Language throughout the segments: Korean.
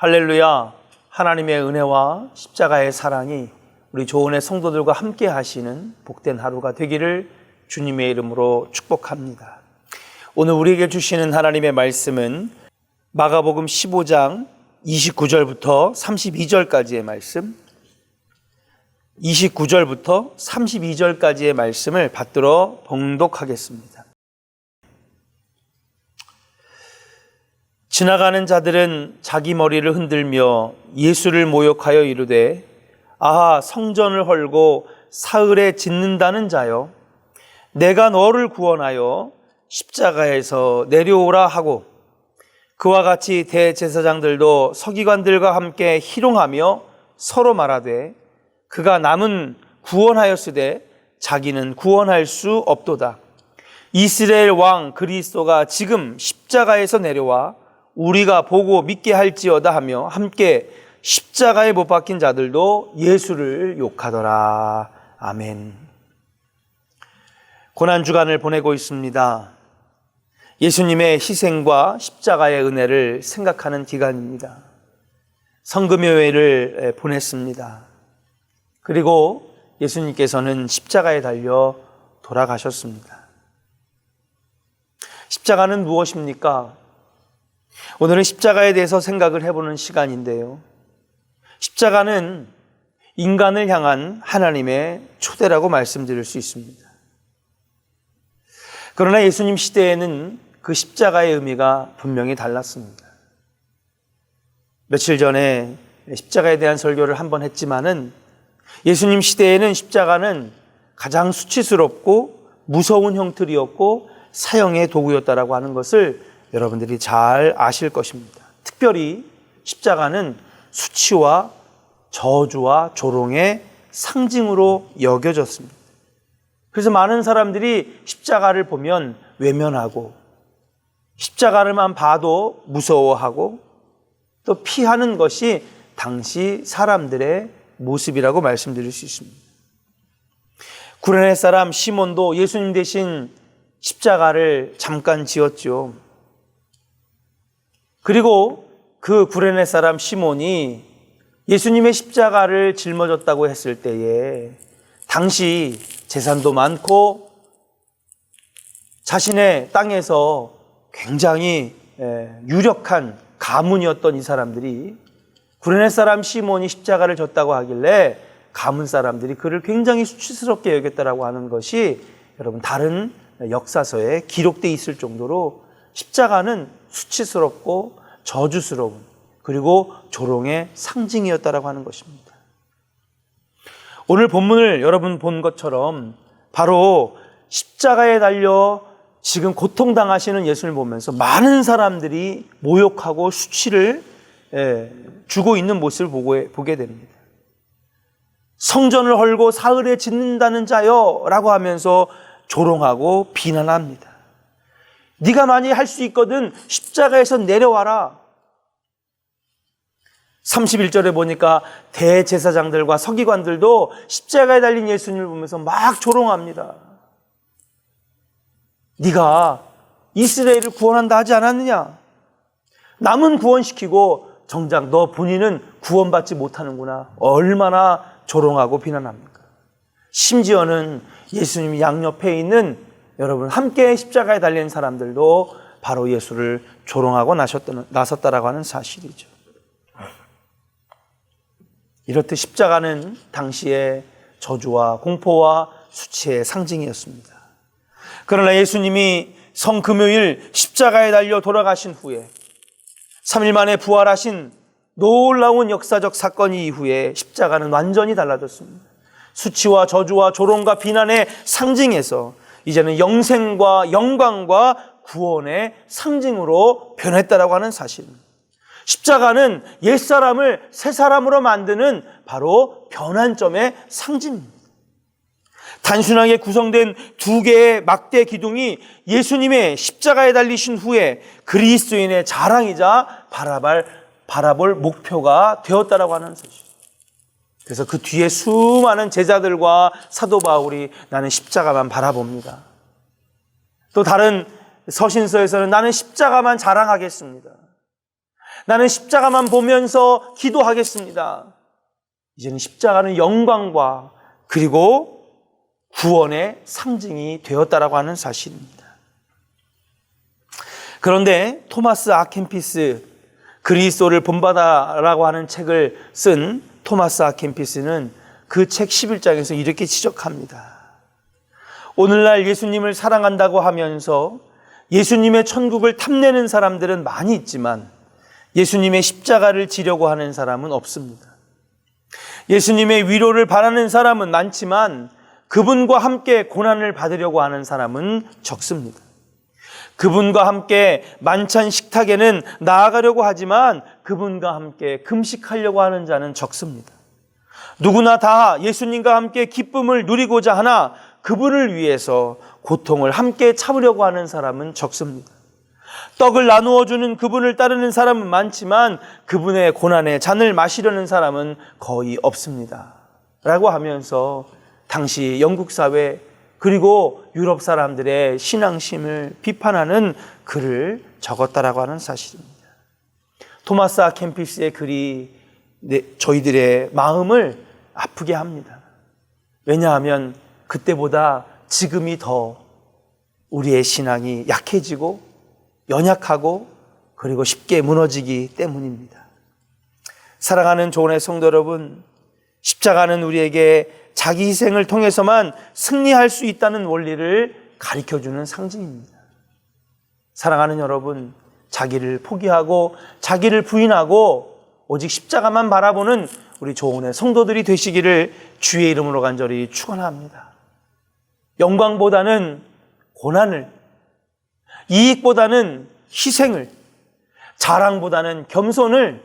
할렐루야. 하나님의 은혜와 십자가의 사랑이 우리 조은의 성도들과 함께 하시는 복된 하루가 되기를 주님의 이름으로 축복합니다. 오늘 우리에게 주시는 하나님의 말씀은 마가복음 15장 29절부터 32절까지의 말씀, 29절부터 32절까지의 말씀을 받들어 봉독하겠습니다. 지나가는 자들은 자기 머리를 흔들며 예수를 모욕하여 이르되 아하 성전을 헐고 사흘에 짓는다는 자여 내가 너를 구원하여 십자가에서 내려오라 하고 그와 같이 대제사장들도 서기관들과 함께 희롱하며 서로 말하되 그가 남은 구원하였으되 자기는 구원할 수 없도다. 이스라엘 왕 그리스도가 지금 십자가에서 내려와 우리가 보고 믿게 할지어다 하며 함께 십자가에 못 박힌 자들도 예수를 욕하더라. 아멘. 고난 주간을 보내고 있습니다. 예수님의 희생과 십자가의 은혜를 생각하는 기간입니다. 성금요회를 보냈습니다. 그리고 예수님께서는 십자가에 달려 돌아가셨습니다. 십자가는 무엇입니까? 오늘은 십자가에 대해서 생각을 해보는 시간인데요. 십자가는 인간을 향한 하나님의 초대라고 말씀드릴 수 있습니다. 그러나 예수님 시대에는 그 십자가의 의미가 분명히 달랐습니다. 며칠 전에 십자가에 대한 설교를 한 번 했지만은 예수님 시대에는 십자가는 가장 수치스럽고 무서운 형틀이었고 사형의 도구였다라고 하는 것을 여러분들이 잘 아실 것입니다. 특별히 십자가는 수치와 저주와 조롱의 상징으로 여겨졌습니다. 그래서 많은 사람들이 십자가를 보면 외면하고 십자가를만 봐도 무서워하고 또 피하는 것이 당시 사람들의 모습이라고 말씀드릴 수 있습니다. 구레네 사람 시몬도 예수님 대신 십자가를 잠깐 지었죠. 그리고 그 구레네 사람 시몬이 예수님의 십자가를 짊어졌다고 했을 때에 당시 재산도 많고 자신의 땅에서 굉장히 유력한 가문이었던 이 사람들이 구레네 사람 시몬이 십자가를 졌다고 하길래 가문 사람들이 그를 굉장히 수치스럽게 여겼다라고 하는 것이 여러분 다른 역사서에 기록돼 있을 정도로 십자가는 수치스럽고 저주스러운 그리고 조롱의 상징이었다라고 하는 것입니다. 오늘 본문을 여러분 본 것처럼 바로 십자가에 달려 지금 고통당하시는 예수를 보면서 많은 사람들이 모욕하고 수치를 주고 있는 모습을 보게 됩니다. 성전을 헐고 사흘에 짓는다는 자요 라고 하면서 조롱하고 비난합니다. 네가 많이 할 수 있거든 십자가에서 내려와라. 31절에 보니까 대제사장들과 서기관들도 십자가에 달린 예수님을 보면서 막 조롱합니다. 네가 이스라엘을 구원한다 하지 않았느냐? 남은 구원시키고 정작 너 본인은 구원받지 못하는구나. 얼마나 조롱하고 비난합니까? 심지어는 예수님 양옆에 있는 여러분 함께 십자가에 달린 사람들도 바로 예수를 조롱하고 나섰다라고 하는 사실이죠. 이렇듯 십자가는 당시의 저주와 공포와 수치의 상징이었습니다. 그러나 예수님이 성금요일 십자가에 달려 돌아가신 후에 3일 만에 부활하신 놀라운 역사적 사건 이후에 십자가는 완전히 달라졌습니다. 수치와 저주와 조롱과 비난의 상징에서 이제는 영생과 영광과 구원의 상징으로 변했다라고 하는 사실입니다. 십자가는 옛사람을 새사람으로 만드는 바로 변환점의 상징입니다. 단순하게 구성된 두 개의 막대 기둥이 예수님의 십자가에 달리신 후에 그리스도인의 자랑이자 바라볼, 바라볼 목표가 되었다라고 하는 사실. 그래서 그 뒤에 수많은 제자들과 사도 바울이 나는 십자가만 바라봅니다. 또 다른 서신서에서는 나는 십자가만 자랑하겠습니다. 나는 십자가만 보면서 기도하겠습니다. 이제는 십자가는 영광과 그리고 구원의 상징이 되었다라고 하는 사실입니다. 그런데 토마스 아켄피스 그리스도를 본받아라고 하는 책을 쓴 토마스 아켄피스는 그 책 11장에서 이렇게 지적합니다. 오늘날 예수님을 사랑한다고 하면서 예수님의 천국을 탐내는 사람들은 많이 있지만 예수님의 십자가를 지려고 하는 사람은 없습니다. 예수님의 위로를 바라는 사람은 많지만 그분과 함께 고난을 받으려고 하는 사람은 적습니다. 그분과 함께 만찬 식탁에는 나아가려고 하지만 그분과 함께 금식하려고 하는 자는 적습니다. 누구나 다 예수님과 함께 기쁨을 누리고자 하나 그분을 위해서 고통을 함께 참으려고 하는 사람은 적습니다. 떡을 나누어 주는 그분을 따르는 사람은 많지만 그분의 고난의 잔을 마시려는 사람은 거의 없습니다. 라고 하면서 당시 영국 사회 그리고 유럽 사람들의 신앙심을 비판하는 글을 적었다라고 하는 사실입니다. 토마스 아켄피스의 글이 저희들의 마음을 아프게 합니다. 왜냐하면 그때보다 지금이 더 우리의 신앙이 약해지고 연약하고 그리고 쉽게 무너지기 때문입니다. 사랑하는 조원의 성도 여러분, 십자가는 우리에게 자기 희생을 통해서만 승리할 수 있다는 원리를 가르쳐 주는 상징입니다. 사랑하는 여러분, 자기를 포기하고 자기를 부인하고 오직 십자가만 바라보는 우리 조원의 성도들이 되시기를 주의 이름으로 간절히 축원합니다. 영광보다는 고난을 이익보다는 희생을, 자랑보다는 겸손을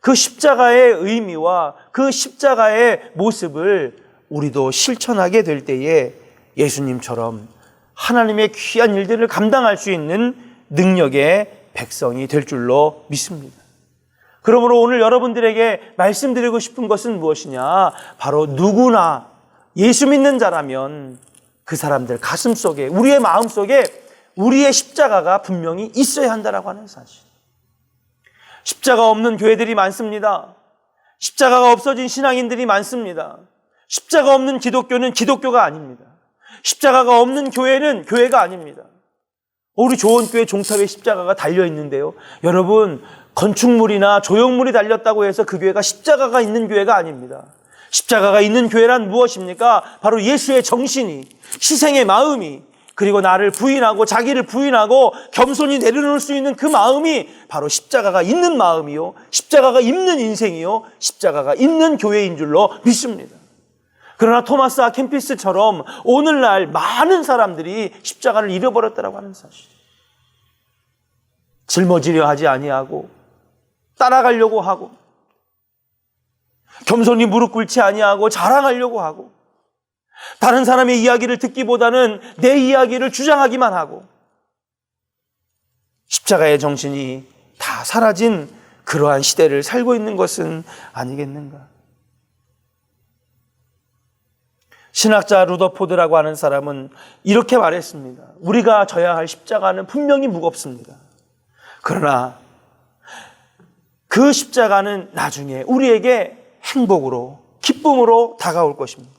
그 십자가의 의미와 그 십자가의 모습을 우리도 실천하게 될 때에 예수님처럼 하나님의 귀한 일들을 감당할 수 있는 능력의 백성이 될 줄로 믿습니다. 그러므로 오늘 여러분들에게 말씀드리고 싶은 것은 무엇이냐? 바로 누구나 예수 믿는 자라면 그 사람들 가슴 속에, 우리의 마음 속에 우리의 십자가가 분명히 있어야 한다라고 하는 사실. 십자가 없는 교회들이 많습니다. 십자가가 없어진 신앙인들이 많습니다. 십자가 없는 기독교는 기독교가 아닙니다. 십자가가 없는 교회는 교회가 아닙니다. 우리 조원교회 종탑에 십자가가 달려 있는데요. 여러분, 건축물이나 조형물이 달렸다고 해서 그 교회가 십자가가 있는 교회가 아닙니다. 십자가가 있는 교회란 무엇입니까? 바로 예수의 정신이, 희생의 마음이, 그리고 나를 부인하고 자기를 부인하고 겸손히 내려놓을 수 있는 그 마음이 바로 십자가가 있는 마음이요. 십자가가 있는 인생이요. 십자가가 있는 교회인 줄로 믿습니다. 그러나 토마스 아켄피스처럼 오늘날 많은 사람들이 십자가를 잃어버렸다고 하는 사실. 짊어지려 하지 아니하고 따라가려고 하고 겸손히 무릎 꿇지 아니하고 자랑하려고 하고 다른 사람의 이야기를 듣기보다는 내 이야기를 주장하기만 하고 십자가의 정신이 다 사라진 그러한 시대를 살고 있는 것은 아니겠는가? 신학자 루더포드라고 하는 사람은 이렇게 말했습니다. 우리가 져야 할 십자가는 분명히 무겁습니다. 그러나 그 십자가는 나중에 우리에게 행복으로, 기쁨으로 다가올 것입니다.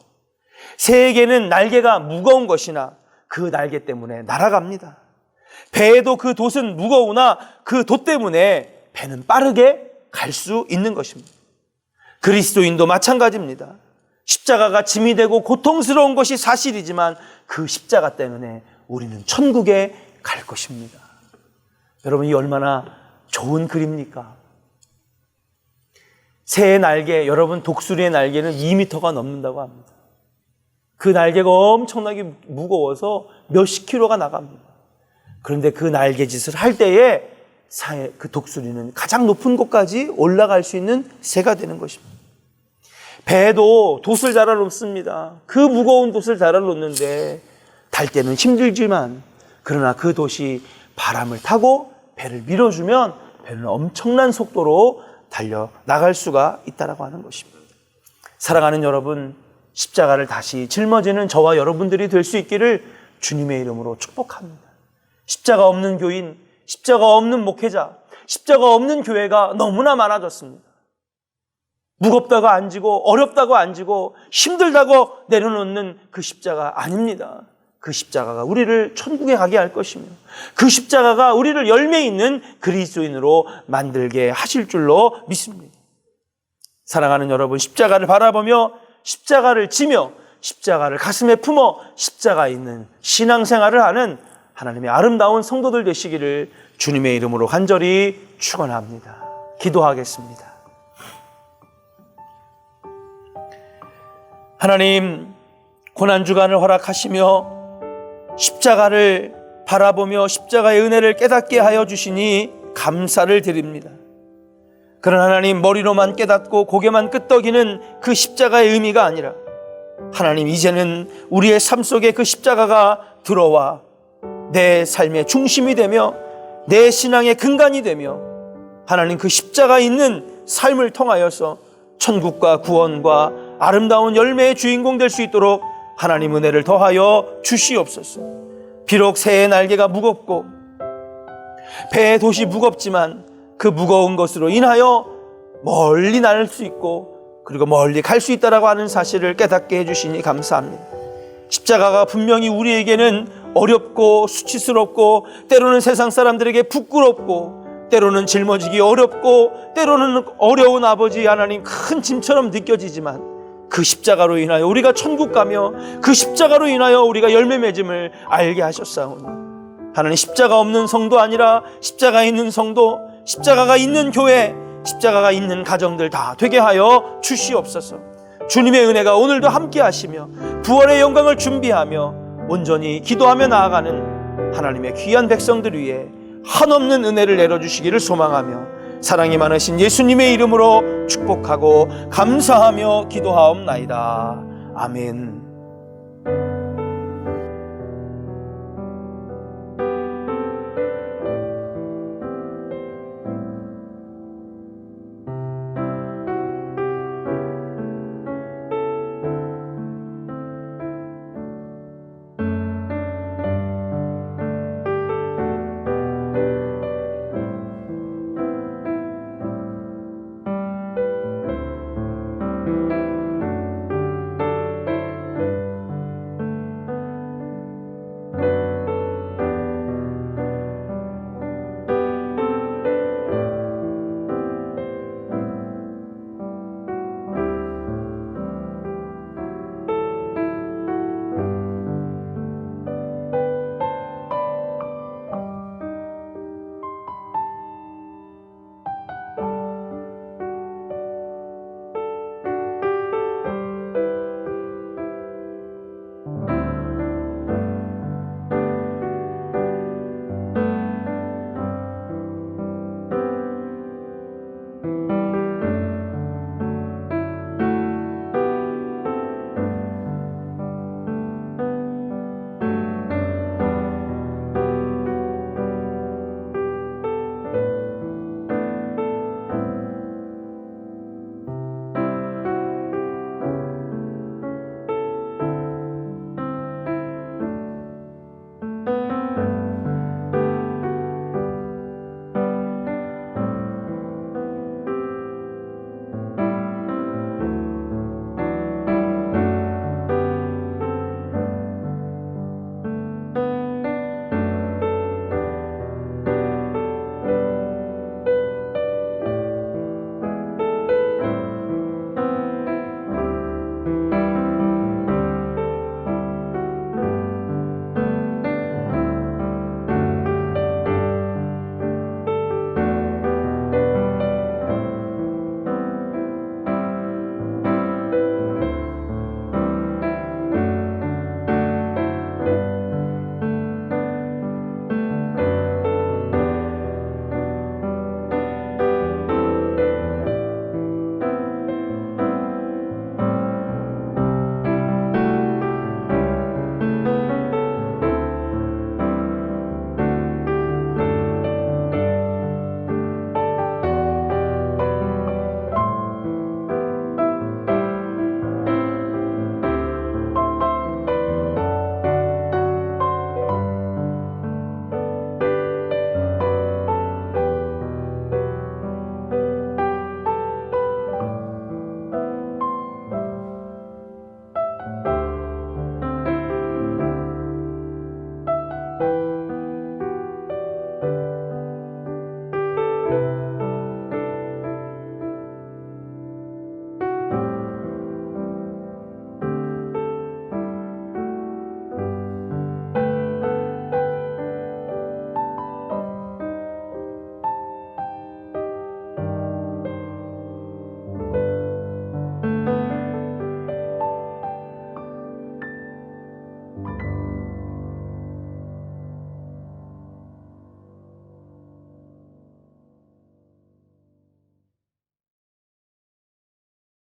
새에게는 날개가 무거운 것이나 그 날개 때문에 날아갑니다. 배에도 그 돛은 무거우나 그 돛 때문에 배는 빠르게 갈 수 있는 것입니다. 그리스도인도 마찬가지입니다. 십자가가 짐이 되고 고통스러운 것이 사실이지만 그 십자가 때문에 우리는 천국에 갈 것입니다. 여러분, 이 얼마나 좋은 글입니까? 새의 날개, 여러분 독수리의 날개는 2미터가 넘는다고 합니다. 그 날개가 엄청나게 무거워서 몇십 킬로가 나갑니다. 그런데 그 날개짓을 할 때에 그 독수리는 가장 높은 곳까지 올라갈 수 있는 새가 되는 것입니다. 배도 돛을 달아 놓습니다. 그 무거운 돛을 달아 놓는데 달 때는 힘들지만 그러나 그 돛이 바람을 타고 배를 밀어주면 배는 엄청난 속도로 달려 나갈 수가 있다라고 하는 것입니다. 사랑하는 여러분, 십자가를 다시 짊어지는 저와 여러분들이 될 수 있기를 주님의 이름으로 축복합니다. 십자가 없는 교인, 십자가 없는 목회자, 십자가 없는 교회가 너무나 많아졌습니다. 무겁다고 안 지고 어렵다고 안 지고 힘들다고 내려놓는 그 십자가 아닙니다. 그 십자가가 우리를 천국에 가게 할 것이며 그 십자가가 우리를 열매 있는 그리스도인으로 만들게 하실 줄로 믿습니다. 사랑하는 여러분, 십자가를 바라보며 십자가를 지며 십자가를 가슴에 품어 십자가 있는 신앙생활을 하는 하나님의 아름다운 성도들 되시기를 주님의 이름으로 간절히 축원합니다. 기도하겠습니다. 하나님 고난 주간을 허락하시며 십자가를 바라보며 십자가의 은혜를 깨닫게 하여 주시니 감사를 드립니다. 그런 하나님 머리로만 깨닫고 고개만 끄덕이는 그 십자가의 의미가 아니라 하나님 이제는 우리의 삶 속에 그 십자가가 들어와 내 삶의 중심이 되며 내 신앙의 근간이 되며 하나님 그 십자가 있는 삶을 통하여서 천국과 구원과 아름다운 열매의 주인공 될 수 있도록 하나님 은혜를 더하여 주시옵소서. 비록 새의 날개가 무겁고 배의 돛이 무겁지만 그 무거운 것으로 인하여 멀리 날 수 있고 그리고 멀리 갈 수 있다라고 하는 사실을 깨닫게 해주시니 감사합니다. 십자가가 분명히 우리에게는 어렵고 수치스럽고 때로는 세상 사람들에게 부끄럽고 때로는 짊어지기 어렵고 때로는 어려운 아버지 하나님 큰 짐처럼 느껴지지만 그 십자가로 인하여 우리가 천국 가며 그 십자가로 인하여 우리가 열매 맺음을 알게 하셨사오니. 하나님 십자가 없는 성도 아니라 십자가 있는 성도 십자가가 있는 교회 십자가가 있는 가정들 다 되게 하여 주시옵소서. 주님의 은혜가 오늘도 함께 하시며 부활의 영광을 준비하며 온전히 기도하며 나아가는 하나님의 귀한 백성들 위해 한없는 은혜를 내려주시기를 소망하며 사랑이 많으신 예수님의 이름으로 축복하고 감사하며 기도하옵나이다. 아멘.